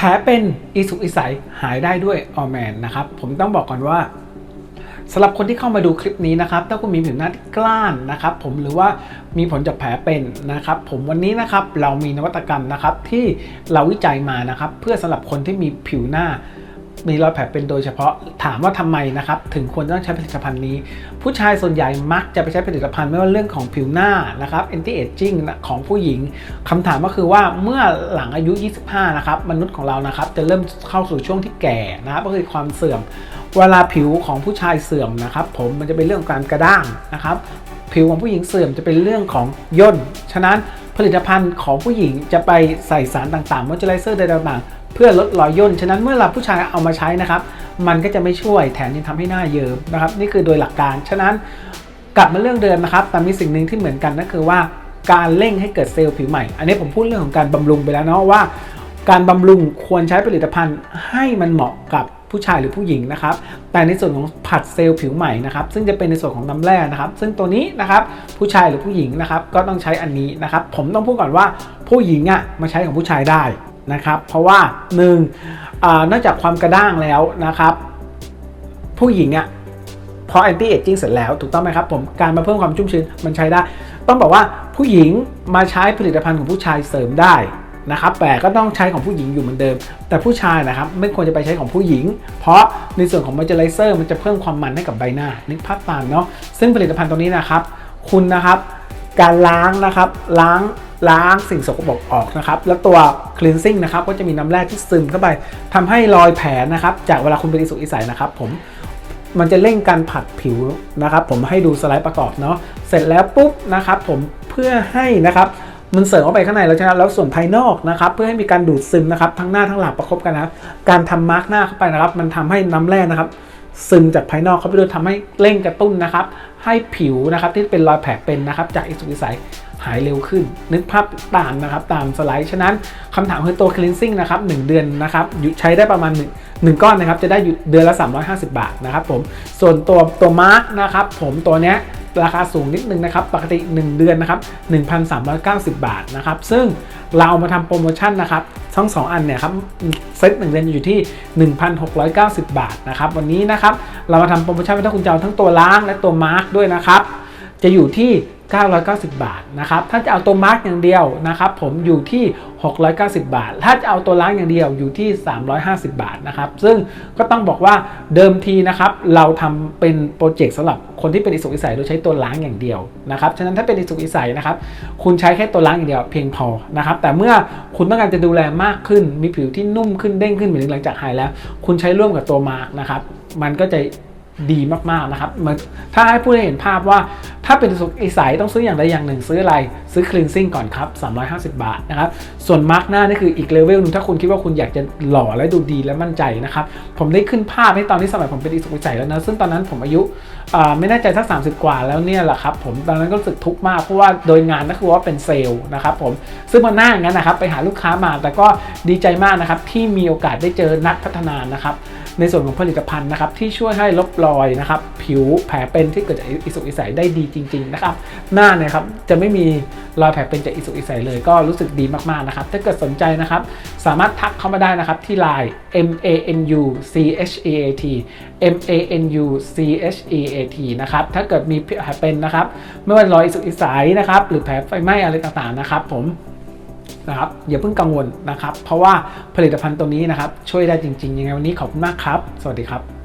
แผลเป็นอิสุกอิสัยหายได้ด้วยออแมนนะครับ ผมต้องบอกก่อนว่าสำหรับคนที่เข้ามาดูคลิปนี้นะครับ ถ้าคุณมีผิวหน้าที่กล้านนะครับ ผมหรือว่ามีผลจากแผลเป็นนะครับ ผมวันนี้นะครับเรามีนวัตกรรมนะครับที่เราวิจัยมานะครับ เพื่อสำหรับคนที่มีผิวหน้า มีรอยแผลเป็นโดยเฉพาะถามว่าทำไมนะครับ ถึงควรต้องใช้ผลิตภัณฑ์นี้ ผู้ชายส่วนใหญ่มักจะไปใช้ผลิตภัณฑ์ไม่ว่าเรื่องของผิวหน้านะครับ anti aging ของผู้หญิงคำถามก็คือว่าเมื่อหลังอายุ 25 นะครับมนุษย์ของเรานะครับ จะเริ่มเข้าสู่ช่วงที่แก่นะครับก็คือความเสื่อม เวลาผิวของผู้ชายเสื่อมนะครับ ผมมันจะเป็นเรื่องการกระด้างนะครับ ผิวของผู้หญิงเสื่อมจะเป็นเรื่องของย่นฉะนั้นผลิตภัณฑ์ของผู้หญิงจะไปใส่สารต่างๆมอยเจอไรเซอร์ใดต่างๆ เพื่อลดรอยย่น ฉะนั้นเมื่อเราผู้ชายเอามาใช้นะครับ มันก็จะไม่ช่วยแถมยังทำให้หน้าเยิ้มนะครับ นี่คือโดยหลักการ ฉะนั้นกลับมาเรื่องเดิมนะครับ แต่มีสิ่งหนึ่งที่เหมือนกันก็คือว่าการเร่งให้เกิดเซลล์ผิวใหม่ อันนี้ผมพูดเรื่องของการบำรุงไปแล้วเนาะว่า การบำรุงควรใช้ผลิตภัณฑ์ให้มันเหมาะกับผู้ชายหรือผู้หญิงนะครับ แต่ในส่วนของผัดเซลล์ผิวใหม่นะครับ ซึ่งจะเป็นในส่วนของน้ำแร่นะครับ ซึ่งตัวนี้นะครับผู้ชายหรือผู้หญิงนะครับก็ต้องใช้อันนี้นะครับ ผมต้องพูดก่อนว่าผู้หญิงอะมาใช้ของผู้ชายได้ นะครับ เพราะว่าหนึ่งนอกจากความกระด้างแล้วนะครับ ผู้หญิงอะพอแอนตี้เอจจิ้งเสร็จแล้วถูกต้องไหมครับผมการมาเพิ่มความชุ่มชื้นมันใช้ได้ ต้องบอกว่าผู้หญิงมาใช้ผลิตภัณฑ์ของผู้ชายเสริมได้นะครับแต่ก็ต้องใช้ของผู้หญิงอยู่เหมือนเดิม แต่ผู้ชายนะครับไม่ควรจะไปใช้ของผู้หญิง เพราะในส่วนของมอยเจอไรเซอร์มันจะเพิ่มความมันให้กับใบหน้านึกภาพตามเนาะซึ่งผลิตภัณฑ์ตัวนี้นะครับ คุณนะครับ การล้างนะครับล้าง ล้างสิ่งสกปรกออกนะครับ แล้วตัว cleansing นะครับก็จะมีน้ำแร่ที่ซึมเข้าไปทำให้รอยแผลนะครับ จากเวลาคุณเป็นอิสุกอิสัยนะครับผมมันจะเร่งการผัดผิวนะครับ ผมให้ดูสไลด์ประกอบเนาะเสร็จแล้วปุ๊บนะครับผมเพื่อให้นะครับมันเสริมเข้าไปข้างในแล้วใช่ไหมแล้วส่วนภายนอกนะครับ เพื่อให้มีการดูดซึมนะครับทั้งหน้าทั้งหลังประคบกันนะครับการทำมาร์กหน้าเข้าไปนะครับ มันทำให้น้ำแร่นะครับ ซึมจากภายนอกเข้าไปด้วยทำให้เร่งกระตุ้นนะครับ ให้ผิวนะครับที่เป็นรอยแผลเป็นนะครับ จากอิสุกอิสัยหายเร็วขึ้น นึกภาพตามนะครับ ตามสไลด์ ฉะนั้นคำถามคือตัวคลีนซิ่งนะครับ1เดือนนะครับใช้ได้ประมาณ 1 1 ก้อนนะครับ จะได้เดือนละ 350 บาทนะครับผมส่วนตัวตัวมาร์กนะครับผมตัวเนี้ย ราคาสูงนิดนึงนะครับ ปกติ 1 เดือนนะครับ1,390 บาทนะครับ ซึ่งเราเอามาทำโปรโมชั่นนะครับ ทั้ง 2 อันเนี่ยครับเซตหนึ่งเดือนอยู่ที่ 1,690 บาทนะครับ วันนี้นะครับ เรามาทำโปรโมชั่นให้ถ้าคุณจะเอาทั้งตัวล้างและตัวมาร์กด้วยนะครับ จะอยู่ที่ 990 บาทนะครับ ถ้าจะเอาตัวมาร์กอย่างเดียวนะครับผมอยู่ที่ 690 บาท ถ้าจะเอาตัวล้างอย่างเดียวอยู่ที่ 350 บาทนะครับ ซึ่งก็ต้องบอกว่าเดิมทีนะครับเราทำเป็นโปรเจกต์สำหรับคนที่เป็นอิสุกอิสัยโดยใช้ตัวล้างอย่างเดียวนะครับ ฉะนั้นถ้าเป็นอิสุกอิสัยนะครับคุณใช้แค่ตัวล้างอย่างเดียวเพียงพอนะครับ แต่เมื่อคุณต้องการจะดูแลมากขึ้น มีผิวที่นุ่มขึ้นเด้งขึ้นเหมือนหลังจากหายแล้ว คุณใช้ร่วมกับตัวมาร์กนะครับ มันก็จะ ดีมากๆนะครับมือนถ้าให้ผู้ได้เห็นภาพว่าถ้าเป็นสุกอิสัยต้องซื้ออย่างใดอย่างหนึ่ง ซื้ออะไรซื้อ cleansing ก่อนครับ 350 บาทนะครับ ส่วนมาร์กหน้านี่คืออีกเลเวลหนึงถ้าคุณคิดว่าคุณอยากจะหล่อและดูดีและมั่นใจนะครับ ผมได้ขึ้นภาพให้ตอนที่สมัยผมเป็นอิสุกอิสัยแล้วนะ ซึ่งตอนนั้นผมอายุไม่แน่ใจสัก 30 กว่าแล้วเนี่ยแหละครับผมตอนนั้นก็รู้สึกทุกข์มากเพราะว่าโดยงานก็คือว่าเป็นเซลล์นะครับผมซึ่งมันหน้าอย่างนั้นนะครับไปหาลูกค้ามาแต่ก็ดีใจมากนะครับที่มีโอกาสได้เจอนักพัฒนานะครับ ในส่วนของผลิตภัณฑ์นะครับที่ช่วยให้ลบรอยนะครับผิวแผลเป็นที่เกิดจากอิสุกอิสัยได้ดีจริงๆนะครับหน้าเนี่ยครับจะไม่มีรอยแผลเป็นจากอิสุกอิสัยเลยก็รู้สึกดีมากๆนะครับถ้าเกิดสนใจนะครับสามารถทักเข้ามาได้นะครับที่ Line M A N U C H E A T M A N U C H E A T นะครับถ้าเกิดมีแผลเป็นนะครับไม่ว่ารอยอิสุกอิสัยนะครับหรือแผลไฟไหม้อะไรต่างๆนะครับผม นะครับอย่าเพิ่งกังวลนะครับ เพราะว่าผลิตภัณฑ์ตัวนี้นะครับช่วยได้จริง ๆ ยังไงวันนี้ขอบคุณมากครับ สวัสดีครับ